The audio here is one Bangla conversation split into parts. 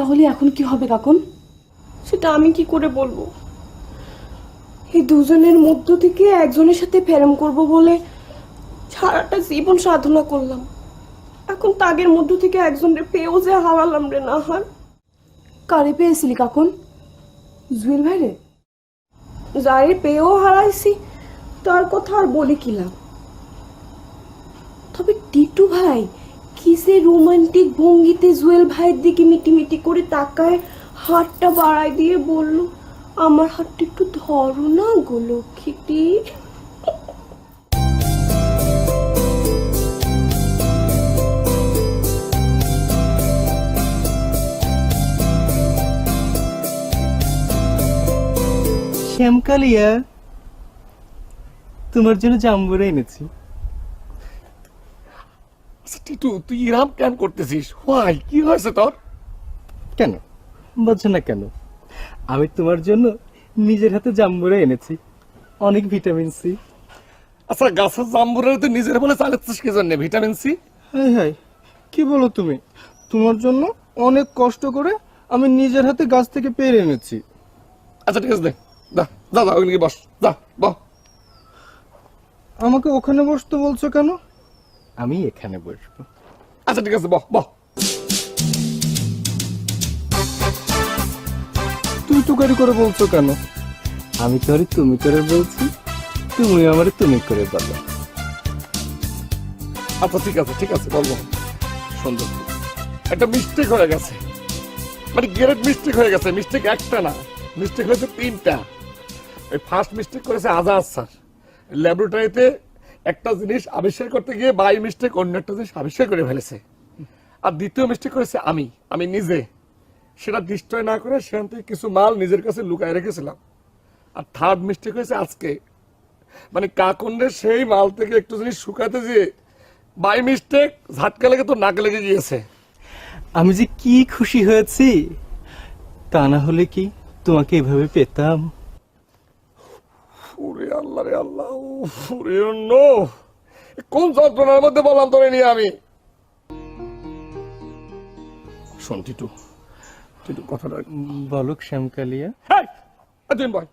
তাহলে এখন কি হবে কাকুন? সেটা আমি কি করে বলব? এই দুজনের মধ্য থেকে একজনের সাথে প্রেম করব বলে সারাটা জীবন সাধনা করলাম। এখন তাগের মধ্য থেকে একজনের পেয়েও যে হারালাম রে না হার কারে পেয়েছিলি কাকুন? জুয়েল ভাই রে যারে পেয়েও হারাইছি তার কথা আর বলি কিলাম তবে টিটু ভাই কি সে রোমান্টিক ভঙ্গিতে জুয়েল ভাইয়ের দিকে মিটিমিটি করে তাকায়, হাতটা বাড়াই দিয়ে বলল, আমার হাতটা একটু ধরো না গো লক্ষ্মীটি। শ্যামকালিয়া, তোমার জন্য জাম্বুরা এনেছি। টিটু তুই ইরাম কেন করতেছিস? হোয়াই কি হয়েছে তোর? কেন? বলছো না কেন? আমি তোমার জন্য নিজের হাতে জাম্বুরা এনেছি। অনেক ভিটামিন সি। আচ্ছা গাছের জাম্বুরের তুই নিজের বলে চালাচ্ছিস কি জন্য? Vitamin C? হাই হাই কি বলো তুমি? তোমার জন্য অনেক কষ্ট করে আমি নিজের হাতে গাছ থেকে পেরে এনেছি। আচ্ছা ঠিক আছে দে। যা যা যা ওইদিকে বস। যা বস আমাকে ওখানে বসতে বলছো কেন? আমি এখানে বসবো। আচ্ছা ঠিক আছে বহ বহ। তুই তুকারি করে বলছো কেন? আমি তো তোরে তুমি করে বলছি তুমি আমার তুমি করে বলো। আচ্ছা ঠিক আছে ঠিক আছে বলব সুন্দর। একটা মিস্টেক হয়ে গেছে। মানে গ্রেট মিস্টেক হয়ে গেছে। মিস্টেক একটা না। মিস্টেক হয়েছে তিনটা। এই ফার্স্ট মিস্টেক করেছে আজাদ স্যার ল্যাবরেটরিতে একটা জিনিস আবিষ্কার করতে গিয়ে বাই মিস্টেক অন্য একটা জিনিস আবিষ্কার করে ফেলেছে। আর দ্বিতীয় মিস্টেক করেছে আমি আমি নিজে। সেটা ডিস্ট্রয় না করে সেখান থেকে কিছু মাল নিজের কাছে লুকায় রেখেছিলাম। আর থার্ড মিস্টেক হয়েছে আজকে। মানে কাকুন্ডের সেই মাল থেকে একটু জিনিস শুকাতে যেয়ে বাই মিস্টেক ঝাটকা লেগে তো নাক লেগে গিয়েছে। আমি যে কি খুশি হয়েছি, তা না হলে কি তোমাকে এভাবে পেতাম? ওরে আল্লাহ রে আল্লাহ ওরে নো কোন যন্ত্রণার মধ্যে বললাম তোরে নিয়ে আমি? শোন টিটু টিটু কথাটা বলক শ্যামকালিয়া। হ্যাঁ তুই বয়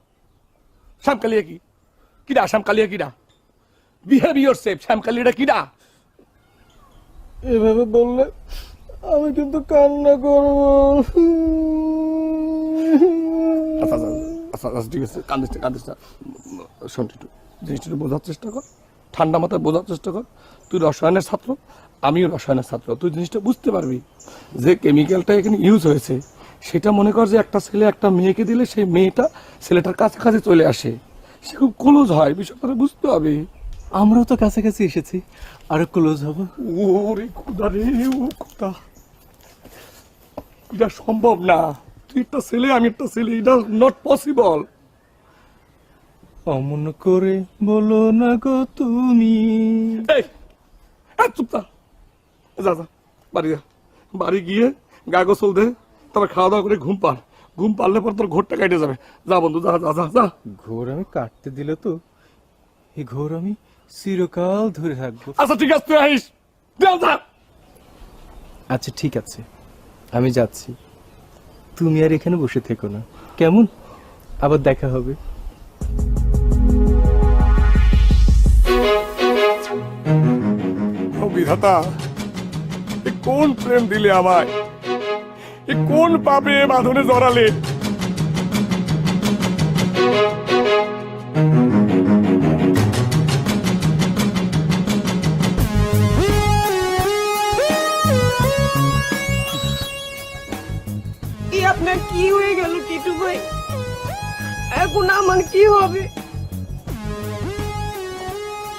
শ্যামকালিয়া কি? কিডা শ্যামকালিয়া কিডা? বিহেভ ইউর সেফ শ্যামকালিয়াটা কিডা? এভাবে বললে আমি কিন্তু কান্না করব। আচ্ছা আচ্ছা, ঠিক আছে কান্দিস না, কান্দিস না। শোন টিটু জিনিসটা বোঝার চেষ্টা কর। ঠান্ডা মাথায় বোঝার চেষ্টা কর। তুই রসায়নের ছাত্র আমিও রসায়নের ছাত্র। তুই জিনিসটা বুঝতে পারবি যে কেমিক্যালটা এখানে ইউজ হয়েছে। সেটা মনে কর যে একটা ছেলে একটা মেয়েকে দিলে সেই মেয়েটা ছেলেটার কাছাকাছি চলে আসে। সে খুব ক্লোজ হয় বিষয়টা বুঝতে হবে। আমরাও তো কাছাকাছি এসেছি। আরও ক্লোজ হব। ওরে খুদা রে ও খুদা। এটা সম্ভব না। একটা ছেলে আমি একটা ছেলে এটা নট পসিবল অমন করে বলো না গো তুমি। এই চুপ যা যা বাড়ি যা। বাড়ি গিয়ে গা গোসল দে তারপর খাওয়া দাওয়া করে ঘুম পার। ঘুম পারলে পর তোর ঘোরটা কেটে যাবে। যা বন্ধু যা যা যা যা। ঘোর আমি কাটতে দিলে তো এই ঘোর আমি চিরকাল ধরে রাখব আচ্ছা ঠিক আছে তুই আইস যা। আচ্ছা ঠিক আছে। আমি যাচ্ছি। তুমি আর এখানে বসে থেকো না। কেমন? আবার দেখা হবে। বিধাতা কোন প্রেম দিলে আমায়? কোন পাবে বাঁধনে জড়ালে? আপনার কি হয়ে গেল টিটু ভাই? এখন আমার কি হবে?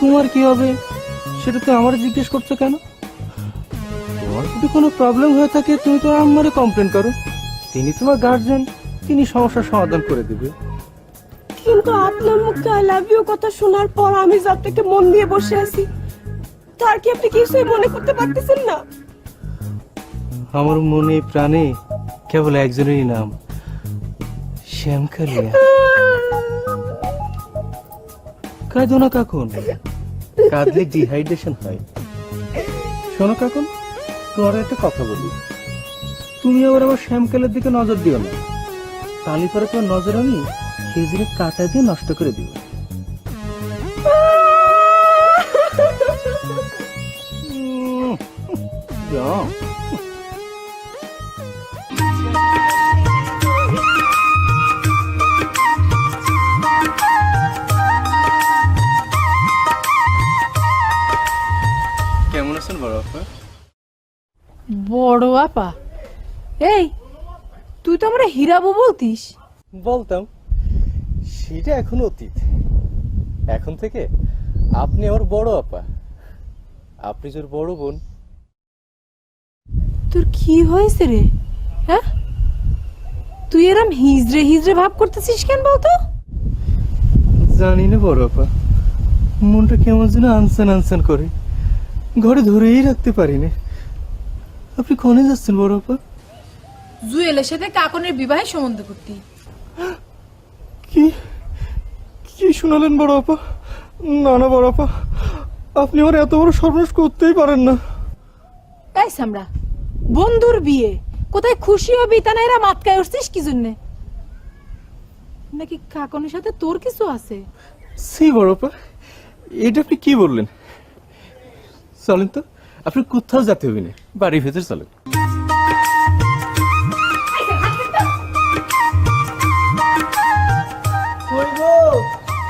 তোমার কি হবে? সেটা তো আমার জিজ্ঞেস করছ কেন? তোমার যদি কোনো প্রবলেম হয়ে থাকে তুমি তো আমারে কমপ্লেন করো। তিনি তোমার গার্জেন তিনি সমস্যার সমাধান করে দেবে। কিন্তু আপনার মুখে আই লাভ ইউ কথা শোনার পর আমি যার থেকে মন দিয়ে বসে আছি তার কি আপনি কিছুই মনে করতে পারতেছেন না? আমার মনে প্রাণে কেবল একজনেরই নাম শ্যামকালিয়া কাঁদো না কাকুন। কাঁদলে ডিহাইড্রেশন হয়। শোনো কাকুন তোমার একটা কথা বলি। তুমি আবার আমার শ্যামকালের দিকে নজর দিও না। তালি পরে তোমার নজর আমি খেজুরে কাটা দিয়ে নষ্ট করে দিব। উম, বড় আপা। এই তুই তো আমরা হীরাবো বলতিস। বলতাম সেটা এখন অতীত। এখন থেকে আপনি আমার বড় আপা। আপনি ওর বড় বোন। তোর কি হয়েছে রে? হ্যাঁ? তুই এরম হিজড়ে হিজড়ে ভাব করতেছিস কেন বলতো? জানি না বড় আপা। মনটা কেমন যেন আনসান আনসান করে। ঘরে ধরেই রাখতে পারি না আপনি কনে যাচ্ছেন বড় আপা? জুয়েলের সাথে কাকনের বিবাহে সম্বন্ধ করতে। কি? কি শোনালেন বড় আপা? না না বড় আপা। আপনি আমার এত বড় সর্বনাশ করতেই পারেন না। তাই সামরা বন্ধুর বিয়ে। কোথায় খুশি হবি তা না এরা মাতকায় উঠছিস কি জন্যে? নাকি কাকনের সাথে তোর কিছু আছে? সি বড় আপা এটা আপনি কি বললেন? চলেন তো। আপনি কোথাও যেতে হবে না বাড়ির ভেতর চলেন।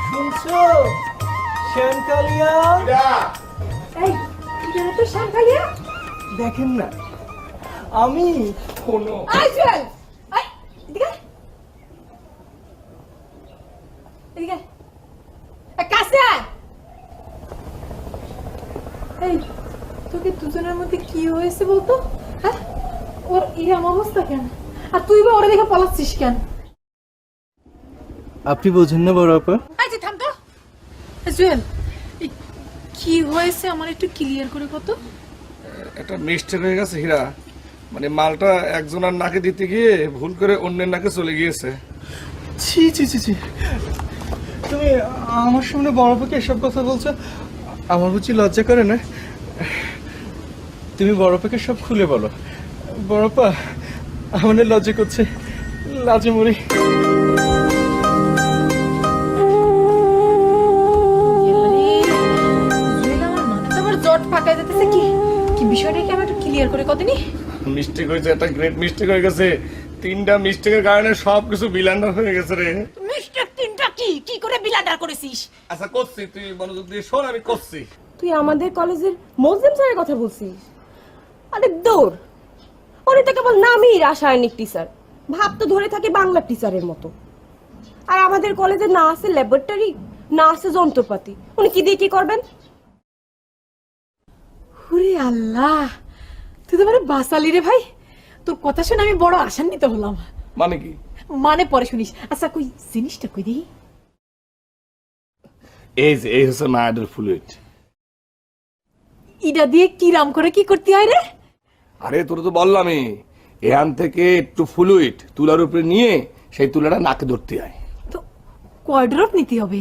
শুনছো? শ্যামকালিয়া? এই তো শান্তালিয়া দেখেন না আমি কোনো আই আই এদিকে এদিকে আয়। এ, কাছে আয়। এই তোকে দুজনের মধ্যে কি হয়েছে বলতো? হ্যাঁ? ওর এরম অবস্থা কেন? আর তুই বা ওরা দেখে পলাচ্ছিস কেন? আপনি বোঝেন না বড় আপা। থাম তো। জুয়েল কি হয়েছে আমার একটু ক্লিয়ার করে কত? একটা মিস্টেক হয়ে গেছে হীরা। মানে মালটা একজনের নাকে দিতে গিয়ে ভুল করে অন্যের নাকে চলে গিয়েছে। ছি ছি ছি ছি। তুমি আমার সামনে বড় আপাকে এসব কথা বলছো? আমার বুঝি লজ্জা করে না? তুমি বড়পাকে সব খুলে বলো। বড় আপা আমাদের লজ্জা করছে লাজে মরি কি? কি বিষয়টা কি আমি একটু ক্লিয়ার করে কদিনই মিস্টেক হয়েছে একটা গ্রেট মিস্টেক হয়ে গেছে। তিনটা মিস্টেকের কারণে সব কিছু বিলান্ডার হয়ে গেছে রে। তিনটা কি? কি করে বিলান্ডার করেছিস? আচ্ছা করছি তুই মনোযোগ দিয়ে শোন আমি করছি। তুই আমাদের কলেজের মজলিম স্যারের কথা বলছিস? আরে দৌড়। উনি তো কেবল নামই রাসায়নিক টিচার ভাব তো ধরে থাকে বাংলা টিচারের মতো। আর আমাদের কলেজে না আছে ল্যাবরেটরি না আছে যন্ত্রপাতি। উনি কি দিয়ে কি করবেন? ওরে আল্লাহ! তুই তো মানে বাসালি রে ভাই। তোর কথা শুনে আমি বড় আশান্বিত হলাম। মানে কি? মানে পরে শুনিস। আচ্ছা কই জিনিসটা কই দিই এই যে এই হচ্ছে ফ্লুইড ইটা দিয়ে কি রাম করে কি করতে হয় রে? আরে তোর তো বললামই এখান থেকে একটু ফ্লুইড তুলার উপরে নিয়ে সেই তুলাটা নাকে ধরতে হয় তো কয় ড্রপ নিতে হবে।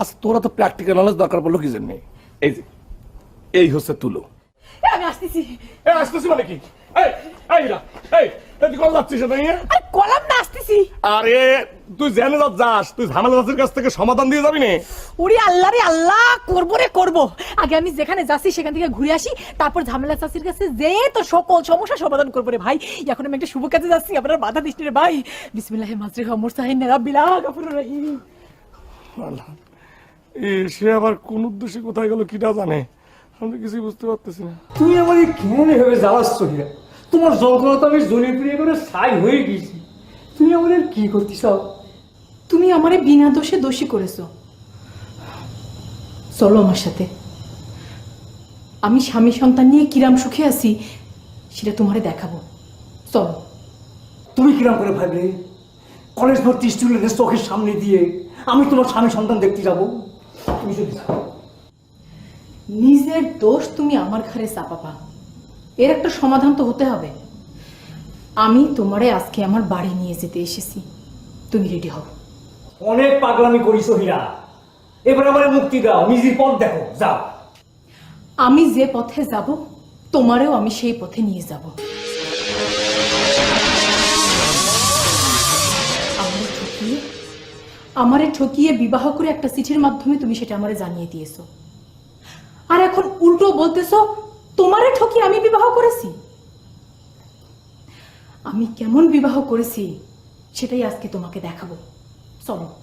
আচ্ছা তোরা তো প্র্যাকটিক্যাল নলেজ দরকার পড়ল কি জন্য? এই যে এই হচ্ছে তুলো। আমি আসতেছি। এই আসতেছি মানে কি? এই এই এই তুই কোন যাচ্ছিস নিয়ে আরে কলাম না আসতেছি। আরে তুই জেনে যাস তুই ঝামেলা চাষির কাছ থেকে সমাধান দিয়ে যাবি না। ওরে আল্লাহ রে আল্লাহ করব রে করব। আগে আমি যেখানে যাচ্ছি সেখান থেকে ঘুরে আসি তারপর ঝামেলা চাষির কাছে যে তো সকল সমস্যা সমাধান করব রে ভাই। এখন আমি একটা শুভ কাজে যাচ্ছি আপনার বাধা দিস রে ভাই। বিসমিল্লাহ মাজরে হমর সাহিন রাব্বিলা গাফুরুর রহিম আল্লাহ, এ সে আবার কোন উদ্দেশ্যে কোথায় গেল কিটা জানে? আমি তো কিছুই বুঝতে পারতেছি না। তুমি আমাকে কেন এভাবে জ্বালাচ্ছ হীরা তোমার যন্ত্রণা তো আমি জলে প্রিয় করে ছাই হয়ে গেছি তুমি আমাদের কি করতে চাও? তুমি আমারে বিনা দোষে দোষী করেছ। চলো আমার সাথে। আমি স্বামী সন্তান নিয়ে কিরাম সুখে আছি সেটা তোমারে দেখাবো। চলো। তুমি কিরম করে ভাবলে? কলেজ ভর্তি স্টুডেন্টের চোখের সামনে দিয়ে আমি তোমার স্বামী সন্তান দেখতে যাব? তুমি যদি নিজের দোষ তুমি আমার ঘরে চাপাবা। এর একটা সমাধান তো হতে হবে। আমি তোমারে আজকে আমার বাড়ি নিয়ে যেতে এসেছি। তুমি রেডি হও। অনেক পাগলামি করি সহিরা। এবার আমার মুক্তি দাও, নিজের পথ দেখো, যাও। আমি যে পথে যাব, তোমারেও আমি সেই পথে নিয়ে যাব। আমারে ঠকিয়ে আমারে ঠকিয়ে বিবাহ করে একটা চিঠির মাধ্যমে তুমি সেটা আমারে জানিয়ে দিয়েছ। আর এখন উল্টো বলতেছো, তোমারে ঠকিয়ে আমি বিবাহ করেছি? আমি কেমন বিবাহ করেছি, সেটাই আজকে তোমাকে দেখাবো। চলো